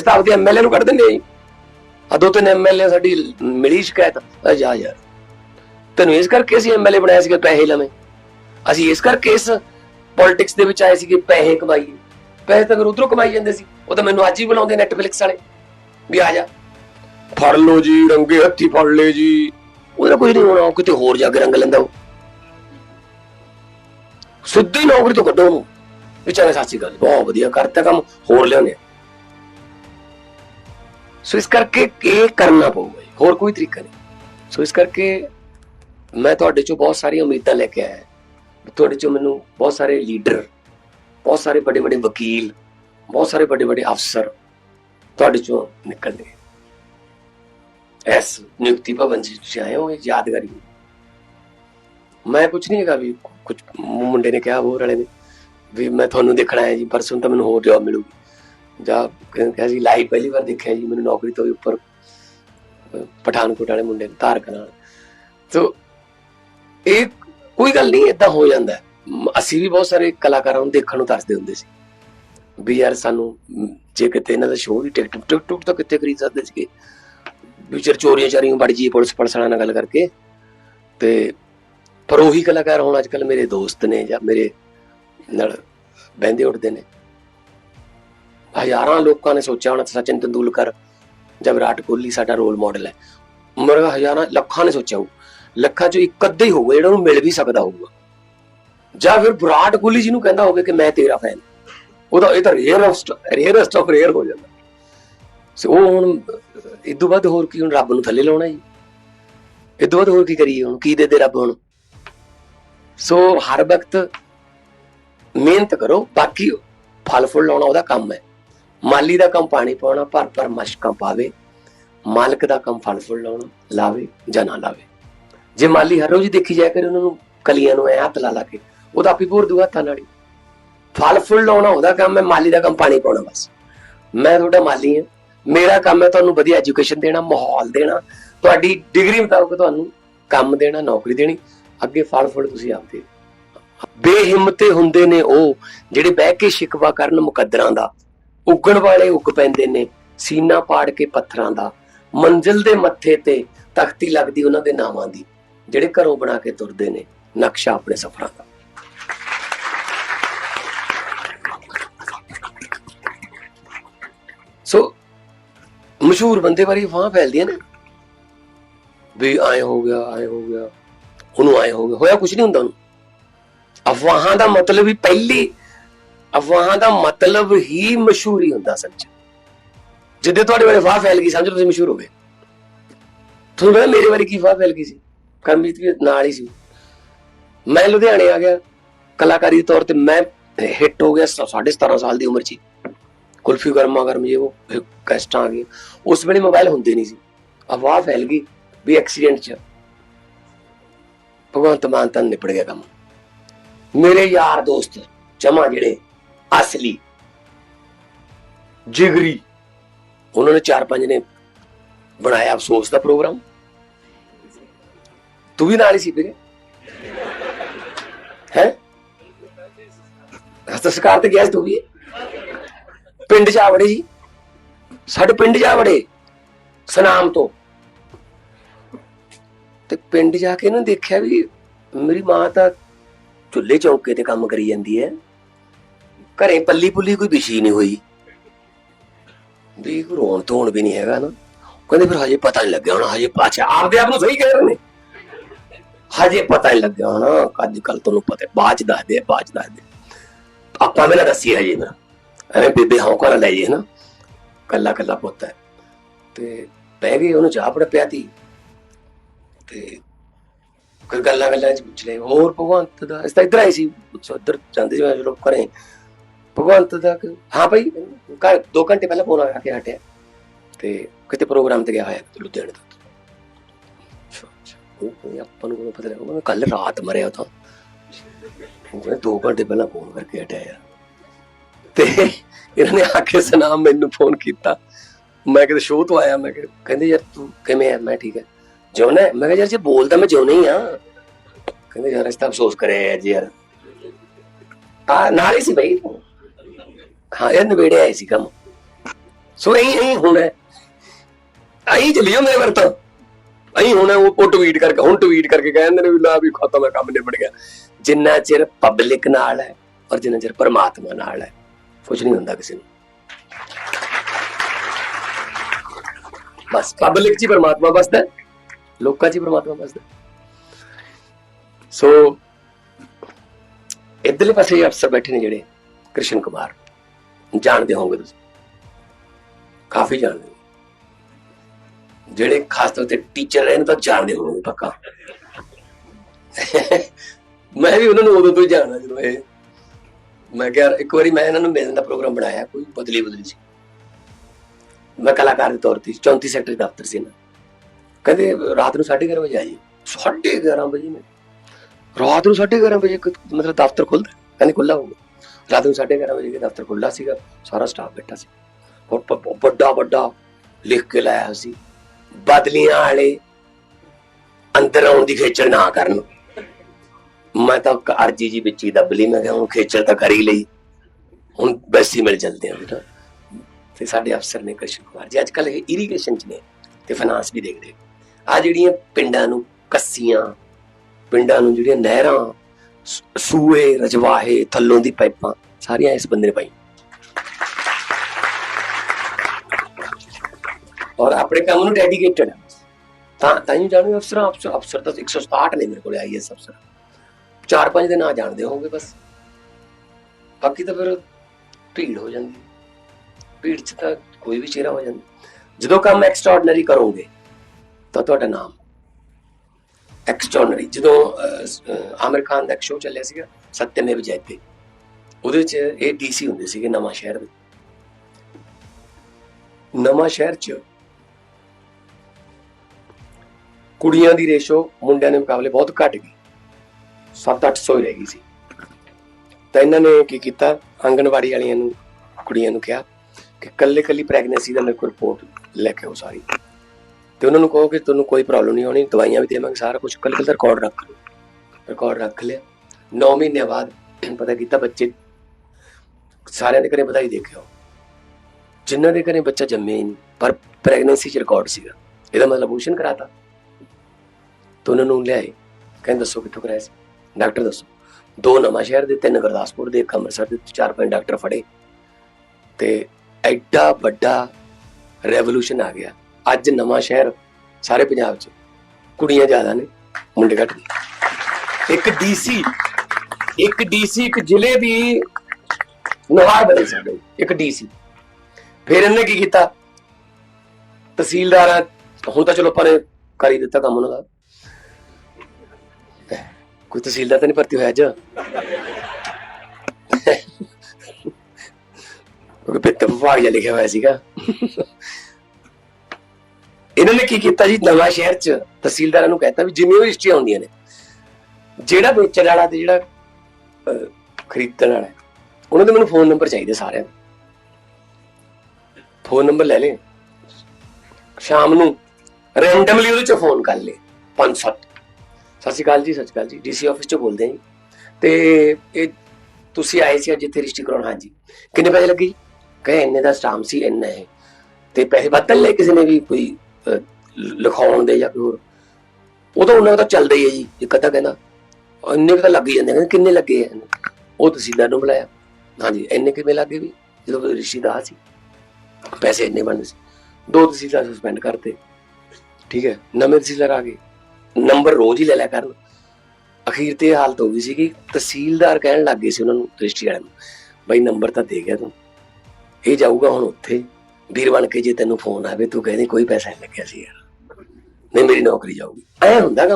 ਅਸੀਂ ਤਾਂ ਆਪਦੇ ਐਮਐਲਏ ਨੂੰ ਕੱਢ ਦਿੰਦੇ ਆ ਜੀ। ਆ ਦੋ ਤਿੰਨ ਐਮਐਲਏ ਸਾਡੀ ਮਿਲੀ ਸ਼ਿਕਾਇਤ। ਆ ਜਾ ਯਾਰ। ਤੈਨੂੰ ਇਸ ਕਰਕੇ ਅਸੀਂ ਐਮਐਲਏ ਬਣਾਇਆ ਸੀਗਾ ਪੈਸੇ ਲਵੇਂ। ਅਸੀਂ ਇਸ ਕਰਕੇ ਇਸ ਪੋਲਿਟਿਕਸ ਦੇ ਵਿੱਚ ਆਏ ਸੀ ਕਿ ਪੈਸੇ ਕਮਾਈਏ। ਪੈਸੇ ਤਾਂ ਉਧਰੋਂ ਕਮਾਈ ਜਾਂਦੇ ਸੀ। ਉਹ ਤਾਂ ਮੈਨੂੰ ਅੱਜ ਹੀ ਬੁਲਾਉਂਦੇ ਨੈਟਫਲਿਕਸ ਵਾਲੇ। ਵੀ ਆ ਜਾ। ਫੜ ਲਓ ਜੀ, ਰੰਗੇ ਹੱਥੀ ਫੜ ਲੈ ਜੀ। ਉਹਦਾ ਕੁਝ ਨਹੀਂ ਹੋਣਾ, ਉਹ ਕਿਤੇ ਹੋਰ ਜਾ ਕੇ ਰੰਗ ਲੈਂਦਾ ਉਹ। ਸਿੱਧੀ ਨੌਕਰੀ ਤੋਂ ਕੱਢੋ ਉਹਨੂੰ। ਵਿਚਾਰੇ ਸੱਚੀ ਗੱਲ ਬਹੁਤ ਵਧੀਆ ਕਰਤਾ ਕੰਮ, ਹੋਰ ਲਿਆਉਂਦੇ ਸੋ ਇਸ ਕਰਕੇ ਇਹ ਕਰਨਾ ਪਊਗਾ ਹੋਰ ਕੋਈ ਤਰੀਕਾ ਨਹੀਂ। ਸੋ ਇਸ ਕਰਕੇ ਮੈਂ ਤੁਹਾਡੇ ਚੋਂ ਬਹੁਤ ਸਾਰੀਆਂ ਉਮੀਦਾਂ ਲੈ ਕੇ ਆਇਆ। ਤੁਹਾਡੇ ਚੋਂ ਮੈਨੂੰ ਬਹੁਤ ਸਾਰੇ ਲੀਡਰ, ਬਹੁਤ ਸਾਰੇ ਵੱਡੇ ਵੱਡੇ ਵਕੀਲ, ਬਹੁਤ ਸਾਰੇ ਵੱਡੇ ਵੱਡੇ ਅਫਸਰ ਤੁਹਾਡੇ ਚੋਂ ਨਿਕਲਦੇ ਐਸ ਨਿਯੁਕਤੀ ਭਵਨ ਜੀ ਤੁਸੀਂ ਆਏ ਹੋ ਇਹ ਯਾਦਗਾਰੀ ਮੈਂ ਕੁਝ ਨਹੀਂ ਹੈਗਾ ਵੀ ਕੁਝ ਮੁੰਡੇ ਨੇ ਕਿਹਾ, ਹੋਰ ਵਾਲੇ ਨੇ। ਵੀ ਮੈਂ ਤੁਹਾਨੂੰ ਦੇਖਣਾ ਹੈ ਜੀ, ਪਰਸੋਂ ਤਾਂ ਮੈਨੂੰ ਹੋਰ ਜੌਬ ਮਿਲੂਗੀ। ਜਾਂ ਕਿਹਾ ਸੀ ਲਾਈਵ ਪਹਿਲੀ ਵਾਰ ਦੇਖਿਆ ਜੀ, ਮੈਨੂੰ ਨੌਕਰੀ ਤੋਂ ਵੀ ਉੱਪਰ ਪਠਾਨਕੋਟ ਵਾਲੇ ਮੁੰਡੇ ਧਾਰਕ ਨਾਲ ਸੋ, ਇਹ ਕੋਈ ਗੱਲ ਨਹੀਂ ਇਦਾਂ ਹੋ ਜਾਂਦਾ ਅਸੀਂ ਵੀ ਬਹੁਤ ਸਾਰੇ ਕਲਾਕਾਰਾਂ ਨੂੰ ਦੇਖਣ ਨੂੰ ਤਰਸਦੇ ਹੁੰਦੇ ਸੀ। ਵੀ ਯਾਰ ਸਾਨੂੰ ਜੇ ਕਿਤੇ ਇਹਨਾਂ ਦਾ ਸ਼ੋਅ ਦੀ ਟਿਕਟ ਟਿਕਟ ਟੁਕਟ ਤਾਂ ਕਿੱਥੇ ਖਰੀਦ ਸਕਦੇ ਸੀਗੇ? ਵੀ ਚਰ ਚੋਰੀਆਂ ਚਾਰੀਆਂ ਵੜ ਜੀ ਪੁਲਿਸ ਪਲਸਣਾ ਨਾਲ ਗੱਲ ਕਰਕੇ। ਤੇ, ਪਰ ਉਹੀ ਕਲਾਕਾਰ ਹੁਣ ਅੱਜਕੱਲ ਮੇਰੇ ਦੋਸਤ ਨੇ ਜਾਂ ਮੇਰੇ ਨਾਲ ਬਹਿੰਦੇ ਉੱਠਦੇ ਨੇ। ਹਜ਼ਾਰਾਂ ਲੋਕਾਂ ਨੇ ਸੋਚਿਆ ਹੋਣਾ ਸਚਿਨ ਤੰਦੂਲਕਰ ਜਾਂ ਵਿਰਾਟ ਕੋਹਲੀ ਸਾਡਾ ਰੋਲ ਮਾਡਲ ਹੈ। ਮਰਗਾ ਹਜ਼ਾਰਾਂ, ਲੱਖਾਂ ਨੇ ਸੋਚਿਆ ਹੋਊ। ਲੱਖਾਂ ਚੋਂ ਇੱਕ ਅੱਧਾ ਹੀ ਹੋਊਗਾ, ਜਿਹੜਾ ਉਹਨੂੰ ਮਿਲ ਵੀ ਸਕਦਾ ਹੋਊਗਾ। ਜਾਂ ਫਿਰ ਵਿਰਾਟ ਕੋਹਲੀ ਜੀ ਨੂੰ ਕਹਿੰਦਾ ਹੋਵੇ ਕਿ ਮੈਂ ਤੇਰਾ ਫੈਨ ਉਹਦਾ ਇਹ ਤਾਂ ਰੇਅਰਸਟ ਰੇਅਰਸਟ ਆਫ ਰੇਅਰ ਹੋ ਜਾਂਦਾ। ਸੋ ਉਹ ਹੁਣ ਇਦੋਂ ਬਾਅਦ ਹੋਰ ਕੀ ਹੁਣ ਰੱਬ ਨੂੰ ਥੱਲੇ ਲਾਉਣਾ ਜੀ। ਇਦੋਂ ਬਾਅਦ ਹੋਰ ਕੀ ਕਰੀਏ ਹੁਣ? ਕੀ ਦੇ ਦੇ ਰੱਬ ਹੁਣ? ਸੋ ਹਰ ਵਕਤ ਮਿਹਨਤ ਕਰੋ, ਬਾਕੀ ਫਲ ਫੁੱਲ ਲਾਉਣਾ ਉਹਦਾ ਕੰਮ ਹੈ। ਮਾਲੀ ਦਾ ਕੰਮ ਪਾਣੀ ਪਾਉਣਾ ਭਰ ਭਰ ਮਸ਼ਕਾਂ ਪਾਵੇ, ਮਾਲਕ ਦਾ ਕੰਮ ਫਲ ਫੁੱਲ ਲਾਉਣਾ, ਲਾਵੇ ਜਾਂ ਨਾ ਲਾਵੇ। ਜੇ ਮਾਲੀ ਹਰ ਰੋਜ਼ ਦੇਖੀ ਜਾਇਆ ਕਰੇ, ਉਹਨਾਂ ਨੂੰ ਕਲੀਆਂ ਨੂੰ ਐ ਹੱਥ ਲਾ ਲਾ ਕੇ, ਉਹ ਤਾਂ ਆਪੀ ਭੋਰ ਦੂਗਾ ਹੱਥਾਂ ਨਾਲ ਫਲ ਫੁੱਲ ਲਾਉਣਾ ਉਹਦਾ ਕੰਮ ਹੈ, ਮਾਲੀ ਦਾ ਕੰਮ ਪਾਣੀ ਪਾਉਣਾ ਬਸ। ਮੈਂ ਤੁਹਾਡਾ ਮਾਲੀ ਹਾਂ, ਮੇਰਾ ਕੰਮ ਹੈ ਤੁਹਾਨੂੰ ਵਧੀਆ ਐਜੂਕੇਸ਼ਨ ਦੇਣਾ, ਮਾਹੌਲ ਦੇਣਾ, ਤੁਹਾਡੀ ਡਿਗਰੀ ਮੁਤਾਬਕ ਤੁਹਾਨੂੰ ਕੰਮ ਦੇਣਾ, ਨੌਕਰੀ ਦੇਣੀ, ਅੱਗੇ ਫਲ ਫੁੱਲ ਤੁਸੀਂ ਆਪਦੇ। ਬੇਹਿੰਮਤੇ ਹੁੰਦੇ ਨੇ ਉਹ, ਜਿਹੜੇ ਬਹਿ ਕੇ ਸ਼ਿਕਵਾ ਕਰਨ ਮੁਕੱਦਰਾਂ ਦਾ। ਉੱਗਣ ਵਾਲੇ ਉੱਗ ਪੈਂਦੇ ਨੇ, ਸੀਨਾ ਪਾੜ ਕੇ ਪੱਥਰਾਂ ਦਾ, ਮੰਜ਼ਿਲ ਦੇ ਮੱਥੇ ਤੇ ਤਖਤੀ ਲੱਗਦੀ ਉਹਨਾਂ ਦੇ ਨਾਵਾਂ ਦੀ, ਜਿਹੜੇ ਘਰੋਂ ਬਣਾ ਕੇ ਤੁਰਦੇ ਨੇ, ਨਕਸ਼ਾ ਆਪਣੇ ਸਫ਼ਰਾਂ ਦਾ। ਸੋ, ਮਸ਼ਹੂਰ ਬੰਦੇ ਬਾਰੇ ਵਾਹ ਫੈਲਦੀਆਂ ਨੇ। ਵੀ ਆਏ ਹੋ ਗਿਆ, ਆਏ ਹੋ ਗਿਆ, ਉਹਨੂੰ ਆਏ ਹੋ ਗਿਆ, ਹੋਇਆ ਕੁਝ ਨਹੀਂ ਹੁੰਦਾ ਉਹਨੂੰ। ਅਫਵਾਹਾਂ ਦਾ ਮਤਲਬ ਹੀ ਪਹਿਲੀ ਅਫਵਾਹਾਂ ਦਾ ਮਤਲਬ ਹੀ ਮਸ਼ਹੂਰੀ ਹੁੰਦਾ ਸੱਚ। ਜਿੱਦੇ ਤੁਹਾਡੇ ਬਾਰੇ ਵਾਹ ਫੈਲ ਗਈ, ਸਮਝੋ ਤੁਸੀਂ ਮਸ਼ਹੂਰ ਹੋ ਗਏ। ਤੁਹਾਨੂੰ ਪਤਾ ਮੇਰੇ ਬਾਰੇ ਕੀ ਵਾਹ ਫੈਲ ਗਈ ਸੀ? ਕਰਮਜੀਤ ਵੀ ਨਾਲ ਹੀ ਸੀ। ਮੈਂ ਲੁਧਿਆਣੇ ਆ ਗਿਆ। ਕਲਾਕਾਰੀ ਦੇ ਤੌਰ ਤੇ ਮੈਂ ਹਿੱਟ ਹੋ ਗਿਆ 17.5 ਸਾਲ ਦੀ ਉਮਰ 'ਚ ਹੀ। ਕੁਲਫੀ ਗਰਮਾ ਗਰਮ ਜੇ, ਉਹ ਕੈਸਟਾਂ ਆ ਗਈ ਉਸ ਵੇਲੇ ਮੋਬਾਈਲ ਹੁੰਦੇ ਨਹੀਂ ਸੀ। ਅਫਵਾਹ ਫੈਲ ਗਈ ਵੀ ਐਕਸੀਡੈਂਟ 'ਚ ਭਗਵੰਤ ਮਾਨ ਤਾਂ ਨਿਪੜ ਗਿਆ ਕੰਮ। ਮੇਰੇ ਯਾਰ ਦੋਸਤ ਜਮਾ ਜਿਹੜੇ ਅਸਲੀ ਜਿਗਰੀ। ਉਹਨਾਂ ਨੇ ਚਾਰ ਪੰਜ ਨੇ ਬਣਾਇਆ ਅਫਸੋਸ ਦਾ ਪ੍ਰੋਗਰਾਮ। ਤੂੰ ਵੀ ਨਾਲ ਹੀ ਸੀ ਵੀਰੇ। ਹੈ? ਸਰਕਾਰ ਤੇ ਗਿਆ ਸੀ ਤੂੰ ਵੀ। ਪਿੰਡ ਜਾ ਵੜੇ ਜੀ। ਸਾਡੇ ਪਿੰਡ ਜਾ ਵੜੇ ਸਨਾਮ ਤੋਂ। ਤੇ ਪਿੰਡ ਜਾ ਕੇ ਨਾ ਦੇਖਿਆ ਵੀ ਮੇਰੀ ਮਾਂ ਤਾਂ ਚੁੱਲ੍ਹੇ ਚੌਕੇ ਤੇ ਕੰਮ ਕਰੀ ਜਾਂਦੀ ਹੈ। ਘਰੇ ਪੱਲੀ ਪੁੱਲੀ ਕੋਈ ਵਿਸ਼ੀ ਨਹੀਂ ਹੋਈ। ਵੀ ਰੋਣ ਧੋਣ ਵੀ ਨਹੀਂ ਹੈਗਾ ਨਾ। ਕਹਿੰਦੇ ਫਿਰ ਹਜੇ ਪਤਾ ਨਹੀਂ ਲੱਗਿਆ ਹੋਣਾ ਹਜੇ ਪਾਛਾ ਆਪਦੇ ਆਪ ਨੂੰ ਸਹੀ ਕਹਿ ਰਹੇ ਨੇ। ਹਜੇ ਪਤਾ ਨਹੀਂ ਲੱਗਿਆ ਹੋਣਾ ਅੱਜ ਕੱਲ ਤੁਹਾਨੂੰ ਪਤਾ ਬਾਅਦ ਚ ਦੱਸਦੇ ਆ, ਬਾਅਦ ਚ ਦੱਸਦੇ ਆਪਾਂ ਮੇਰਾ ਦੱਸੀ ਹਜੇ ਨਾ। ਐਵੇਂ ਬੇਬੇ ਹੌਂਕਾ ਨਾ ਲੈ ਜੇ ਨਾ। ਕੱਲਾ ਕੱਲਾ ਪੁੱਤ ਹੈ। ਤੇ ਪੈ ਗਈ ਉਹਨੂੰ ਚਾਹ ਪੜ ਪਿਆ ਤੀ ਤੇ ਕੋਈ ਗੱਲਾਂ ਗੱਲਾਂ ਚ ਪੁੱਛ ਲੈ ਹੋਰ ਭਗਵੰਤ ਦਾ ਇਸ ਤਾਂ ਇੱਧਰ ਆਈ ਸੀ। ਉੱਧਰ ਜਾਂਦੇ ਸੀ ਮੈਂ ਚਲੋ ਕਰੇ ਭਗਵੰਤ ਦਾ ਕਿ- ਹਾਂ ਭਾਈ ਘਰ 2 ਘੰਟੇ ਪਹਿਲਾਂ ਫੋਨ ਆ ਕੇ ਹਟਿਆ। ਤੇ ਕਿਤੇ ਪ੍ਰੋਗਰਾਮ ਤੇ ਗਿਆ ਹੋਇਆ ਲੁਧਿਆਣੇ ਤੋਂ। ਅੱਛਾ, ਅੱਛਾ। ਉਹ ਕੋਈ ਆਪਾਂ ਨੂੰ ਕੋਈ ਪਤਾ ਲੱਗਾ ਕੱਲ ਰਾਤ ਮਰਿਆ ਉਹ ਤਾਂ। ਉਹ 2 ਘੰਟੇ ਪਹਿਲਾਂ ਫੋਨ ਕਰਕੇ ਹਟਿਆ ਯਾਰ। ਤੇ ਇਹਨਾਂ ਨੇ ਆ ਕੇ ਸਨਾਮ ਮੈਨੂੰ ਫੋਨ ਕੀਤਾ। ਮੈਂ ਕਿਤੇ ਸ਼ੋਅ ਤੋਂ ਆਇਆ ਮੈਂ ਕਿਹਾ ਕਹਿੰਦੇ ਯਾਰ ਤੂੰ ਕਿਵੇਂ ਆ? ਮੈਂ ਠੀਕ ਹੈ। ਜਿਉਣਾ ਹੈ? ਮੈਂ ਕਿਹਾ ਯਾਰ ਜੇ ਬੋਲਦਾ ਮੈਂ ਜਿਉਣਾ ਹੀ ਆ। ਕਹਿੰਦੇ ਯਾਰ ਇਸ ਤਾਂ ਅਫਸੋਸ ਕਰਿਆ ਅੱਜ ਯਾਰ। ਆ ਨਾਲ ਹੀ ਸੀ ਬਈ। ਹਾਂ, ਇਹ ਨਵੇੜੇ ਆਏ ਸੀ ਕੰਮ। ਸੋ ਐਂ ਐਂ ਹੋਣਾ ਐਂ ਚੱਲਿਓ ਮੇਰੇ ਵਰਤ। ਐਂ ਹੋਣਾ ਉਹ ਟਵੀਟ ਕਰਕੇ ਹੁਣ ਟਵੀਟ ਕਰਕੇ ਕਹਿੰਦੇ ਨੇ ਵੀ ਲਾ ਵੀ ਖਤਮ ਹੈ ਕੰਮ ਨਿਬੜ ਗਿਆ। ਜਿੰਨਾ ਚਿਰ ਪਬਲਿਕ ਨਾਲ ਹੈ ਔਰ ਜਿੰਨਾ ਚਿਰ ਪਰਮਾਤਮਾ ਨਾਲ ਹੈ ਕੁਝ ਨਹੀਂ ਹੁੰਦਾ ਕਿਸੇ ਨੂੰ। ਬਸ ਪਬਲਿਕ 'ਚ ਹੀ ਪਰਮਾਤਮਾ ਬਸਦਾ ਲੋਕਾਂ 'ਚ ਹੀ ਪਰਮਾਤਮਾ ਬਸਦਾ ਸੋ, ਇਧਰਲੇ ਪਾਸੇ ਅਫਸਰ ਬੈਠੇ ਨੇ ਜਿਹੜੇ ਕ੍ਰਿਸ਼ਨ ਕੁਮਾਰ। ਜਾਣਦੇ ਹੋਵੋਗੇ ਤੁਸੀਂ। ਕਾਫੀ ਜਾਣਦੇ ਹੋ ਜਿਹੜੇ ਖਾਸ ਤੌਰ ਤੇ ਟੀਚਰ ਰਹੇ ਤਾਂ ਜਾਣਦੇ ਹੋਵੋਗੇ ਪੱਕਾ। ਮੈਂ ਵੀ ਉਹਨਾਂ ਨੂੰ ਉਦੋਂ ਤੋਂ ਜਾਣਦਾ ਜਦੋਂ ਇਹ। ਮੈਂ ਕਿਹਾ ਇੱਕ ਵਾਰੀ ਮੈਂ ਇਹਨਾਂ ਨੂੰ ਮਿਲਣ ਦਾ ਪ੍ਰੋਗਰਾਮ ਬਣਾਇਆ, ਕੋਈ ਬਦਲੀ ਬਦਲੀ ਸੀ। ਮੈਂ ਕਲਾਕਾਰ ਦੇ ਤੌਰ ਤੇ 34 ਸੈਕਟਰ ਦਫ਼ਤਰ ਸੀ ਨਾ ਕਹਿੰਦੇ ਰਾਤ ਨੂੰ 11:30 ਵਜੇ ਆਜੀ 11:30 ਵਜੇ ਮੈਂ। ਰਾਤ ਨੂੰ 11:30 ਵਜੇ ਮਤਲਬ ਦਫ਼ਤਰ ਖੁੱਲਦਾ, ਕਹਿੰਦੇ ਖੁੱਲਾ ਹੋਊਗਾ। ਰਾਤ ਨੂੰ 11:30 ਵਜੇ ਦਫ਼ਤਰ ਖੁੱਲਾ ਸੀਗਾ, ਸਾਰਾ ਸਟਾਫ ਬੈਠਾ ਸੀ। ਔਰ ਵੱਡਾ ਵੱਡਾ ਲਿਖ ਕੇ ਲਾਇਆ ਸੀ, ਬਦਲੀਆਂ ਵਾਲੇ ਅੰਦਰ ਆਉਣ ਦੀ ਖੇਚਲ ਨਾ ਕਰਨ। ਮੈਂ ਤਾਂ ਅਰਜੀ ਜੀ ਵਿੱਚ ਹੀ ਦੱਬ ਲਈ, ਮੈਂ ਕਿਹਾ ਹੁਣ ਖੇਚਲ ਤਾਂ ਕਰ ਹੀ ਲਈ। ਹੁਣ ਬੈਸੀ ਮਿਲ ਜਾਂਦੇ ਆ ਬੇਟਾ। ਤੇ ਸਾਡੇ ਅਫਸਰ ਨੇ ਕ੍ਰਿਸ਼ਨ ਕੁਮਾਰ ਜੀ, ਅੱਜ ਕੱਲ ਇਹ ਇਰੀਗੇਸ਼ਨ ਚ ਨੇ ਤੇ ਫਾਈਨਾਂਸ ਵੀ ਦੇਖਦੇ ਆ। ਜਿਹੜੀਆਂ ਪਿੰਡਾਂ ਨੂੰ ਕੱਸੀਆਂ, ਪਿੰਡਾਂ ਨੂੰ ਜਿਹੜੀਆਂ ਨਹਿਰਾਂ ਸੂਏ, ਰਜਵਾਹੇ, ਥੱਲੋਂ ਦੀ ਪਾਈਪਾਂ, ਸਾਰੀਆਂ ਇਸ ਬੰਦੇ ਨੇ ਪਾਈ ਔਰ ਆਪਣੇ ਕੰਮ ਨੂੰ ਡੈਡੀਕੇਟਡ ਤਾਂ ਤਾਂ ਹੀ ਜਾਣੋ ਅਫਸਰ ਅਫਸਰ ਤਾਂ 167 ਨੇ ਮੇਰੇ ਕੋਲ ਆਈਐਸ ਅਫਸਰ। ਚਾਰ ਪੰਜ ਦੇ ਨਾਂ ਜਾਣਦੇ ਹੋਗੇ ਬਸ। ਬਾਕੀ ਤਾਂ ਫਿਰ ਭੀੜ ਹੋ ਜਾਂਦੀ ਭੀੜ 'ਚ ਤਾਂ ਕੋਈ ਵੀ ਚਿਹਰਾ ਹੋ ਜਾਂਦਾ। ਜਦੋਂ ਕੰਮ ਐਕਸਟਰਾordinary ਕਰੋਗੇ, ਤਾਂ ਤੁਹਾਡਾ ਨਾਮ ਐਕਸਟਰਾordinary ਜਦੋਂ ਆਮਿਰ ਖਾਨ ਦਾ ਇੱਕ ਸ਼ੋਅ ਚੱਲਿਆ ਸੀਗਾ ਸਤਿਆਮੇਵ ਜਯਤੇ ਉਹਦੇ 'ਚ ਇਹ ਡੀਸੀ ਹੁੰਦੇ ਸੀਗੇ ਨਵਾਂ ਸ਼ਹਿਰ ਦੇ। ਨਵਾਂ ਸ਼ਹਿਰ 'ਚ ਕੁੜੀਆਂ ਦੀ ਰੇਸ਼ੋ ਮੁੰਡਿਆਂ ਦੇ ਮੁਕਾਬਲੇ ਬਹੁਤ ਘਟ ਗਈ। 7-800 ਹੀ ਰਹਿ ਗਈ ਸੀ। ਤਾਂ ਇਹਨਾਂ ਨੇ ਕੀ ਕੀਤਾ? ਆਂਗਣਵਾੜੀ ਵਾਲੀਆਂ ਨੂੰ, ਕੁੜੀਆਂ ਨੂੰ ਕਿਹਾ ਕਿ ਕੱਲੇ ਕੱਲੀ ਪ੍ਰੈਗਨੈਂਸੀ ਦਾ ਮੇਰੇ ਕੋਲ ਰਿਪੋਰਟ ਲੈ ਕੇ ਆਓ ਸਾਰੀ। ਤੇ ਉਹਨਾਂ ਨੂੰ ਕਹੋ ਕਿ ਤੁਹਾਨੂੰ ਕੋਈ ਪ੍ਰੋਬਲਮ ਨਹੀਂ ਹੋਣੀ ਦਵਾਈਆਂ ਵੀ ਦੇਵਾਂਗੇ, ਸਾਰਾ ਕੁਝ ਕੱਲ ਕੱਲ ਦਾ ਰਿਕਾਰਡ ਰੱਖ ਲਓ। ਰਿਕਾਰਡ ਰੱਖ ਲਿਆ। 9 ਮਹੀਨੇ ਬਾਅਦ ਪਤਾ ਕੀਤਾ ਬੱਚੇ ਸਾਰਿਆਂ ਦੇ ਘਰੇ ਵਧਾਈ ਦੇ ਕੇ ਆਓ ਜਿਨ੍ਹਾਂ ਦੇ ਘਰੇ ਬੱਚਾ ਜੰਮਿਆ ਹੀ ਨਹੀਂ, ਪਰ ਪ੍ਰੈਗਨੈਂਸੀ ਚ ਰਿਕਾਰਡ ਸੀਗਾ। ਇਹਦਾ ਮਤਲਬ ਅਬੋਰਸ਼ਨ ਕਰਾਤਾ। ਤਾਂ ਉਹਨਾਂ ਨੂੰ ਲਿਆਏ। ਕਹਿੰਦੇ ਦੱਸੋ ਕਿੱਥੋਂ ਕਰਾਇਆ ਸੀ? ਡਾਕਟਰ ਦੱਸੋ। ਦੋ ਨਵਾਂ ਸ਼ਹਿਰ ਦੇ, ਤਿੰਨ ਗੁਰਦਾਸਪੁਰ ਦੇ, ਇੱਕ ਅੰਮ੍ਰਿਤਸਰ ਦੇ, ਚਾਰ ਪੰਜ ਡਾਕਟਰ ਫੜੇ। ਤੇ ਐਡਾ ਵੱਡਾ ਰੈਵੋਲੂਸ਼ਨ ਆ ਗਿਆ। ਅੱਜ ਨਵਾਂ ਸ਼ਹਿਰ ਸਾਰੇ ਪੰਜਾਬ 'ਚ ਕੁੜੀਆਂ ਜ਼ਿਆਦਾ ਨੇ, ਮੁੰਡੇ ਘੱਟ ਨੇ। ਇੱਕ ਡੀਸੀ ਇੱਕ ਡੀਸੀ ਇੱਕ ਜ਼ਿਲ੍ਹੇ ਦੀ ਨਵਾਬ ਬਣੇ ਸਾਡੇ ਇੱਕ ਡੀਸੀ ਫਿਰ ਇਹਨੇ ਕੀ ਕੀਤਾ? ਤਹਿਸੀਲਦਾਰਾਂ, ਹੁਣ ਤਾਂ ਚਲੋ ਆਪਾਂ ਨੇ ਕਰ ਹੀ ਦਿੱਤਾ ਕੰਮ ਉਹਨਾਂ ਦਾ। ਕੋਈ ਤਹਿਸੀਲਦਾਰ ਤਾਂ ਨਹੀਂ ਭਰਤੀ ਹੋਇਆ ਅੱਜ? ਕਿਉਂਕਿ ਪਿੱਤ ਵਿਭਾਗ ਜਿਹਾ ਲਿਖਿਆ ਹੋਇਆ ਸੀਗਾ। ਕੀ ਕੀਤਾ ਜੀ? ਨਵਾਂ ਸ਼ਹਿਰ ਚ ਤਹਿਸੀਲਦਾਰਾਂ ਨੂੰ ਕਹਿਤਾ ਵੀ ਜਿੰਨੀਆਂ ਵੀ ਰਜਿਸਟਰੀਆਂ ਹੁੰਦੀਆਂ ਨੇ, ਜਿਹੜਾ ਵੇਚਣ ਵਾਲਾ ਤੇ ਜਿਹੜਾ ਖਰੀਦਣ ਵਾਲਾ, ਉਹਨਾਂ ਦੇ ਮੈਨੂੰ ਫੋਨ ਨੰਬਰ ਚਾਹੀਦੇ ਸਾਰਿਆਂ ਦੇ। ਫੋਨ ਨੰਬਰ ਲੈ ਲੈ ਸ਼ਾਮ ਨੂੰ ਰੈਂਡਮਲੀ ਉਹਦੇ ਚ ਫੋਨ ਕਰ ਲੈ ਪੰਜ ਸੱਤ। ਸਤਿ ਸ਼੍ਰੀ ਅਕਾਲ ਜੀ, ਸਤਿ ਸ਼੍ਰੀ ਅਕਾਲ ਜੀ। ਡੀਸੀ ਆਫਿਸ ਚ ਬੋਲਦੇ ਹਾਂ ਜੀ। ਤੇ ਇਹ ਤੁਸੀਂ ਆਏ ਸੀ ਅੱਜ ਇੱਥੇ ਰਜਿਸਟਰੀ ਕਰਾਉਣ, ਹਾਂਜੀ। ਕਿੰਨੇ ਪੈਸੇ ਲੱਗੇ ਜੀ? ਕਹੇ ਇੰਨੇ ਦਾ ਸਟਾਮ ਸੀ, ਇੰਨਾ ਹੈ। ਤੇ ਪੈਸੇ ਵੱਧ ਲੈ ਕਿਸੇ ਨੇ ਵੀ ਕੋਈ ਲਿਖਾਉਣ ਦੇ ਜਾਂ ਕੋਈ ਹੋਰ। ਉਹ ਤਾਂ ਉਹਨਾਂ ਦਾ ਚੱਲਦਾ ਹੀ ਹੈ ਜੀ, ਇੱਕ ਅੱਧਾ ਕਹਿੰਦਾ, ਇੰਨੇ ਕੁ ਤਾਂ ਲੱਗ ਹੀ ਜਾਂਦੇ, ਕਹਿੰਦੇ ਕਿੰਨੇ ਲੱਗੇ ਆ ਉਹ ਤਹਿਸੀਲਦਾਰ ਨੂੰ ਬੁਲਾਇਆ। ਹਾਂਜੀ, ਇੰਨੇ ਕਿਵੇਂ ਲੱਗੇ ਵੀ? ਜਦੋਂ ਰਿਸ਼ਤੇਦਾਰ ਸੀ, ਪੈਸੇ ਇੰਨੇ ਬਣਦੇ ਸੀ। ਦੋ ਤਹਿਸੀਲਦਾਰ ਸਸਪੈਂਡ ਕਰਤੇ। ਠੀਕ ਹੈ, ਨਵੇਂ ਤਹਿਸੀਲਦਾਰ ਆ ਗਏ। ਨੰਬਰ ਰੋਜ਼ ਹੀ ਲੈ ਲਿਆ ਕਰਨ। ਅਖੀਰ ਤੇ ਇਹ ਹਾਲਤ ਹੋ ਗਈ ਸੀ ਕਿ ਤਹਿਸੀਲਦਾਰ ਕਹਿਣ ਲੱਗ ਗਏ ਸੀ ਉਹਨਾਂ ਨੂੰ, ਰਜਿਸਟਰੀ ਵਾਲਿਆਂ ਨੂੰ, ਬਈ ਨੰਬਰ ਤਾਂ ਦੇ ਗਿਆ ਤੂੰ। ਇਹ ਜਾਊਗਾ ਹੁਣ ਉੱਥੇ। ਵੀਰ ਬਣ ਕੇ ਜੇ ਤੈਨੂੰ ਫੋਨ ਆਵੇ, ਤੂੰ ਕਹਿੰਦੀ ਕੋਈ ਪੈਸਾ ਨਹੀਂ ਲੱਗਿਆ ਸੀ ਯਾਰ। ਨਹੀਂ ਮੇਰੀ ਨੌਕਰੀ ਜਾਊਗੀ। ਐ ਹੁੰਦਾ